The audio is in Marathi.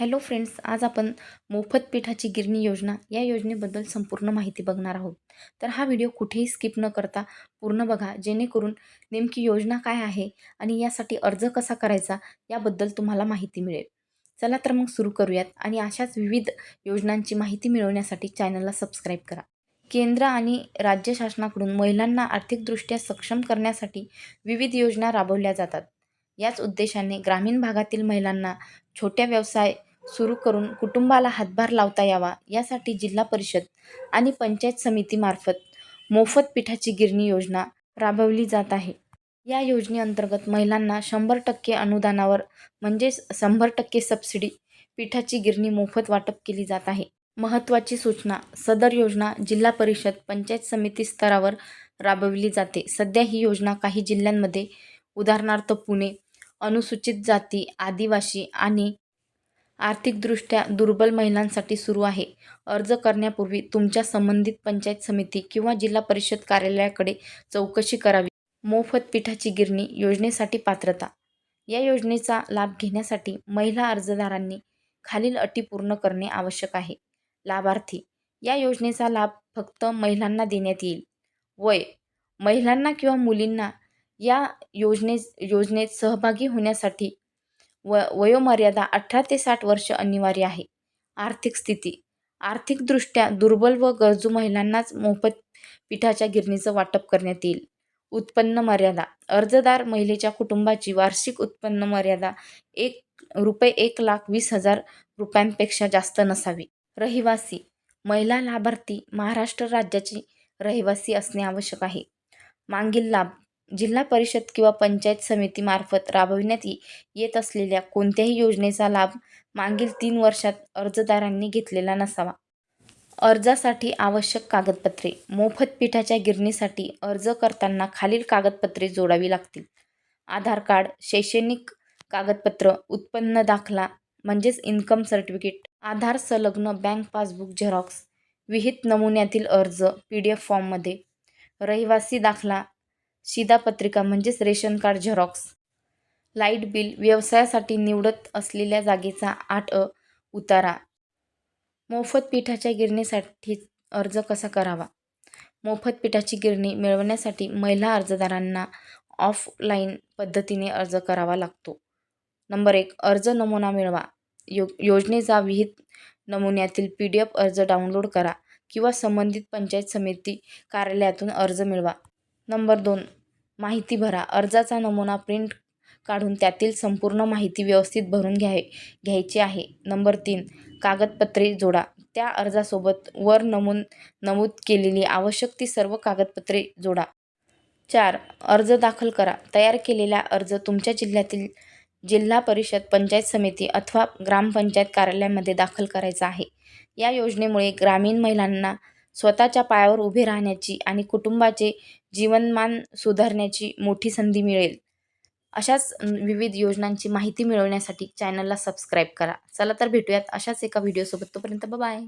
हॅलो फ्रेंड्स आज आपण मोफत पिठाची गिरणी योजना या योजनेबद्दल संपूर्ण माहिती बघणार आहोत. तर हा व्हिडिओ कुठेही स्किप न करता पूर्ण बघा जेणेकरून नेमकी योजना काय आहे आणि यासाठी अर्ज कसा करायचा याबद्दल तुम्हाला माहिती मिळेल. चला तर मग सुरू करूयात आणि अशाच विविध योजनांची माहिती मिळवण्यासाठी चॅनलला सबस्क्राईब करा. केंद्र आणि राज्य शासनाकडून महिलांना आर्थिकदृष्ट्या सक्षम करण्यासाठी विविध योजना राबवल्या जातात. याच उद्देशाने ग्रामीण भागातील महिलांना छोट्या व्यवसाय सुरू करून कुटुंबाला हातभार लावता यावा यासाठी जिल्हा परिषद आणि पंचायत समितीमार्फत मोफत पिठाची गिरणी योजना राबवली जात आहे. या योजनेअंतर्गत महिलांना शंभर टक्के अनुदानावर म्हणजेच शंभर टक्के सबसिडी पिठाची गिरणी मोफत वाटप केली जात आहे. महत्त्वाची सूचना सदर योजना जिल्हा परिषद पंचायत समिती स्तरावर राबविली जाते. सध्या ही योजना काही जिल्ह्यांमध्ये उदाहरणार्थ पुणे अनुसूचित जाती आदिवासी आणि आर्थिकदृष्ट्या दुर्बल महिलांसाठी सुरू आहे. अर्ज करण्यापूर्वी तुमच्या संबंधित पंचायत समिती किंवा जिल्हा परिषद कार्यालयाकडे चौकशी करावी. मोफत पिठाची गिरणी योजनेसाठी पात्रता. या योजनेचा लाभ घेण्यासाठी महिला अर्जदारांनी खालील अटी पूर्ण करणे आवश्यक आहे. लाभार्थी. या योजनेचा लाभ फक्त महिलांना देण्यात येईल. वय. महिलांना किंवा मुलींना या योजने योजनेत सहभागी होण्यासाठी व वयोमर्यादा अठरा ते साठ वर्ष अनिवार्य आहे. आर्थिक स्थिती. आर्थिकदृष्ट्या दुर्बल व गरजू महिलांनाच मोफत पिठाच्या गिरणीचं वाटप करण्यात येईल. उत्पन्न मर्यादा. अर्जदार महिलेच्या कुटुंबाची वार्षिक उत्पन्न मर्यादा एक रुपये एक लाख वीस हजार रुपयांपेक्षा जास्त नसावी. रहिवासी. महिला लाभार्थी महाराष्ट्र राज्याची रहिवासी असणे आवश्यक आहे. मागील लाभ. जिल्हा परिषद किंवा पंचायत समितीमार्फत राबविण्यात येत असलेल्या कोणत्याही योजनेचा लाभ मागील तीन वर्षात अर्जदारांनी घेतलेला नसावा. अर्जासाठी आवश्यक कागदपत्रे मोफत पिठाच्या गिरणीसाठी अर्ज करताना खालील कागदपत्रे जोडावी लागतील. आधार कार्ड शैक्षणिक कागदपत्र उत्पन्न दाखला म्हणजेच इन्कम सर्टिफिकेट आधार संलग्न बँक पासबुक झेरॉक्स विहित नमुन्यातील अर्ज पी डी एफ फॉर्ममध्ये रहिवासी दाखला शिधापत्रिका म्हणजेच ration card xerox. Light bill व्यवसायासाठी निवडत असलेल्या जागेचा आठ अ उतारा. मोफत पिठाच्या गिरणीसाठी अर्ज कसा करावा? मोफत पिठाची गिरणी मिळवण्यासाठी महिला अर्जदारांना ऑफलाईन पद्धतीने अर्ज करावा लागतो. नंबर एक अर्ज नमुना मिळवा. यो योजनेचा विहित नमुन्यातील पी डी एफ अर्ज डाउनलोड करा किंवा संबंधित पंचायत समिती कार्यालयातून अर्ज मिळवा. नंबर दोन. माहिती भरा. अर्जाचा नमुना प्रिंट काढून त्यातील संपूर्ण माहिती व्यवस्थित भरून घ्याय घ्यायची आहे. नंबर तीन. कागदपत्रे जोडा. त्या अर्जासोबत वर नमून नमूद केलेली आवश्यक ती सर्व कागदपत्रे जोडा. चार. अर्ज दाखल करा. तयार केलेला अर्ज तुमच्या जिल्ह्यातील जिल्हा परिषद पंचायत समिती अथवा ग्रामपंचायत कार्यालयामध्ये दाखल करायचा आहे. या योजनेमुळे ग्रामीण महिलांना स्वतःच्या पायावर उभे राहण्याची आणि कुटुंबाचे जीवनमान सुधारण्याची मोठी संधी मिळेल. अशाच विविध योजनांची माहिती मिळवण्यासाठी चॅनलला सबस्क्राईब करा. चला तर भेटूयात अशाच एका व्हिडिओसोबत तोपर्यंत बाय